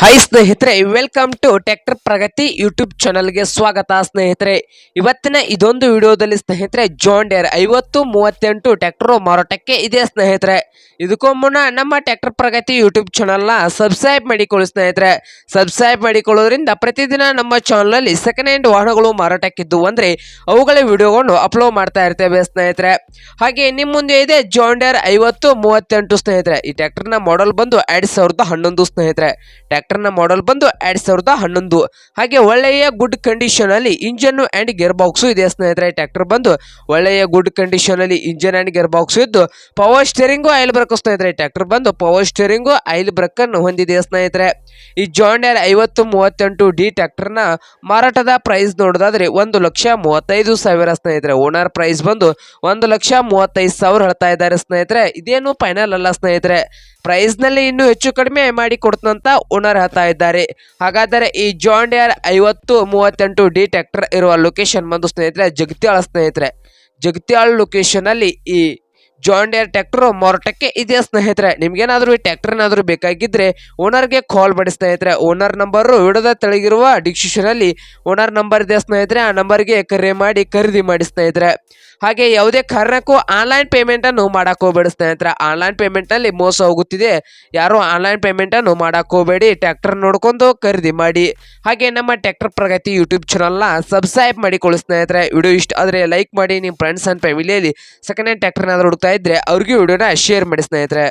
Hi ಸ್ನೇಹಿತರೆ welcome to tractor Pragati YouTube ಚಾನಲ್ಗೆ ಸ್ವಾಗತ ಸ್ನೇಹಿತರೆ. ಇವತ್ತಿನ ಇದೊಂದು ವಿಡಿಯೋದಲ್ಲಿ ಸ್ನೇಹಿತರೆ ಜಾನ್ ಡೇರ್ ಐವತ್ತು ಮೂವತ್ತೆಂಟು ಟ್ಯಾಕ್ಟರ್ ಮಾರಾಟಕ್ಕೆ ಇದೆ ಸ್ನೇಹಿತರೆ. ಇದಕ್ಕೂ ಮುನ್ನ ನಮ್ಮ ಟ್ಯಾಕ್ಟರ್ ಪ್ರಗತಿ ಯೂಟ್ಯೂಬ್ ಚಾನಲ್ನ ಸಬ್ಸ್ಕ್ರೈಬ್ ಮಾಡಿಕೊಳ್ಳಿ ಸ್ನೇಹಿತರೆ. ಸಬ್ಸ್ಕ್ರೈಬ್ ಮಾಡಿಕೊಳ್ಳೋದ್ರಿಂದ ಪ್ರತಿದಿನ ನಮ್ಮ ಚಾನಲಲ್ಲಿ ಸೆಕೆಂಡ್ ಹ್ಯಾಂಡ್ ವಾಹನಗಳು ಮಾರಾಟಕ್ಕಿದ್ದು ಅಂದರೆ ಅವುಗಳ ವಿಡಿಯೋಗಳನ್ನು ಅಪ್ಲೋಡ್ ಮಾಡ್ತಾ ಇರ್ತೇವೆ ಸ್ನೇಹಿತರೆ. ಹಾಗೆ ನಿಮ್ಮ ಮುಂದೆ ಇದೆ ಜಾನ್ ಡೇರ್ ಐವತ್ತು ಮೂವತ್ತೆಂಟು ಸ್ನೇಹಿತರೆ. ಈ ಟ್ಯಾಕ್ಟರ್ನ ಮಾಡೆಲ್ ಬಂದು ಎರಡು ಸಾವಿರದ ಹನ್ನೊಂದು ಸ್ನೇಹಿತರೆ. ಟ್ರ್ಯಾಕ್ಟರ್ನ ಮಾಡಲ್ ಬಂದು ಎರಡು ಸಾವಿರದ ಹನ್ನೊಂದು. ಹಾಗೆ ಒಳ್ಳೆಯ ಗುಡ್ ಕಂಡೀಷನಲ್ಲಿ ಇಂಜನ್ ಅಂಡ್ ಗೇರ್ ಬಾಕ್ಸು ಇದೆ ಸ್ನೇಹಿತರೆ ಟ್ರ್ಯಾಕ್ಟರ್ ಬಂದು. ಒಳ್ಳೆಯ ಗುಡ್ ಕಂಡೀಷನಲ್ಲಿ ಇಂಜನ್ ಆ್ಯಂಡ್ ಗೇರ್ ಬಾಕ್ಸ್ ಇದ್ದು ಪವರ್ ಸ್ಟೇರಿಂಗು ಆಯಿಲ್ ಬ್ರೇಕ್ ಸ್ನೇಹಿತರೆ ಟ್ರ್ಯಾಕ್ಟರ್ ಬಂದು ಪವರ್ ಸ್ಟೇರಿಂಗು ಆಯಿಲ್ ಬ್ರೇಕನ್ನು ಹೊಂದಿದೆ ಸ್ನೇಹಿತರೆ. ಈ ಜಾನ್ ಡೇರ್ ಐವತ್ತು ಮೂವತ್ತೆಂಟು ಡಿ ಟ್ರ್ಯಾಕ್ಟರ್ನ ಮಾರಾಟದ ಪ್ರೈಸ್ ನೋಡೋದಾದ್ರೆ ಒಂದು ಲಕ್ಷ ಮೂವತ್ತೈದು ಸಾವಿರ ಸ್ನೇಹಿತರೆ. ಓನರ್ ಪ್ರೈಸ್ ಬಂದು ಒಂದು ಲಕ್ಷ ಮೂವತ್ತೈದು ಸಾವಿರ ಹೇಳ್ತಾ ಇದ್ದಾರೆ ಸ್ನೇಹಿತರೆ. ಇದೇನು ಫೈನಲ್ ಅಲ್ಲ ಸ್ನೇಹಿತರೆ. ಪ್ರೈಸ್ನಲ್ಲಿ ಇನ್ನೂ ಹೆಚ್ಚು ಕಡಿಮೆ ಮಾಡಿ ಕೊಡ್ತಂತ ಓನರ್ ಹೇಳ್ತಾ ಇದ್ದಾರೆ. ಹಾಗಾದರೆ ಈ ಜಾನ್ ಡಿಯರ್ ಐವತ್ತು, ಮೂವತ್ತೆಂಟು ಡಿ ಟ್ಯಾಕ್ಟರ್ ಇರುವ ಲೊಕೇಶನ್ ಬಂದು ಸ್ನೇಹಿತರೆ, ಜಗತ್ಯಾಳ ಸ್ನೇಹಿತರೆ. ಜಗತ್ಯಾಳ ಲೊಕೇಶನಲ್ಲಿ ಈ ಜಾನ್ ಡಿಯರ್ ಟ್ರ್ಯಾಕ್ಟರ್ ಮಾರಾಟಕ್ಕೆ ಇದೆ ಸ್ನೇಹಿತರೆ? ನಿಮಗೇನಾದರೂ ಈ ಟ್ಯಾಕ್ಟರ್ ಏನಾದರೂ ಬೇಕಾಗಿದ್ದರೆ ಓನರ್ಗೆ ಕಾಲ್ ಮಾಡಿ ಸ್ನೇಹಿತರೆ. ಓನರ್ ನಂಬರು ವಿಡದ ತೆಳಗಿರುವ ಡಿಕ್ಷಿಷನಲ್ಲಿ ಓನರ್ ನಂಬರ್ ಇದೆ ಸ್ನೇಹಿತರೆ. ಆ ನಂಬರ್ಗೆ ಕರೆ ಮಾಡಿ, ಖರೀದಿ ಮಾಡಿ ಸ್ನೇಹಿತರೆ. ಹಾಗೆ ಯಾವುದೇ ಕಾರಣಕ್ಕೂ ಆನ್ಲೈನ್ ಪೇಮೆಂಟ್ ಅನ್ನು ಹೋಗ್ಬೇಡಿ ಸ್ನೇಹಿತರೆ. ಆನ್ಲೈನ್ ಪೇಮೆಂಟ್ನಲ್ಲಿ ಮೋಸ ಹೋಗುತ್ತಿದೆ. ಯಾರು ಆನ್ಲೈನ್ ಪೇಮೆಂಟ್ ಅನ್ನು ಹೋಗಬೇಡಿ. ಟ್ರ್ಯಾಕ್ಟರ್ ನೋಡ್ಕೊಂಡು ಖರೀದಿ ಮಾಡಿ. ಹಾಗೆ ನಮ್ಮ ಟ್ರ್ಯಾಕ್ಟರ್ ಪ್ರಗತಿ ಯೂಟ್ಯೂಬ್ ಚಾನಲ್ನ ಸಬ್ಸ್ಕ್ರೈಬ್ ಮಾಡಿಕೊಳ್ಳಿ ಸ್ನೇಹಿತರೆ. ವಿಡಿಯೋ ಇಷ್ಟ ಆದರೆ ಲೈಕ್ ಮಾಡಿ. ನಿಮ್ಮ ಫ್ರೆಂಡ್ಸ್ ಅಂಡ್ ಫ್ಯಾಮಿಲಿಯಲ್ಲಿ ಸೆಕೆಂಡ್ ಹ್ಯಾಂಡ್ ಟ್ರ್ಯಾಕ್ಟರ್ ಏನಾದ್ರು ಹುಡುಕ್ತಾ ಇದ್ರೆ ಅವ್ರಿಗೂ ವಿಡಿಯೋನ ಶೇರ್ ಮಾಡಿ ಸ್ನೇಹಿತರೆ.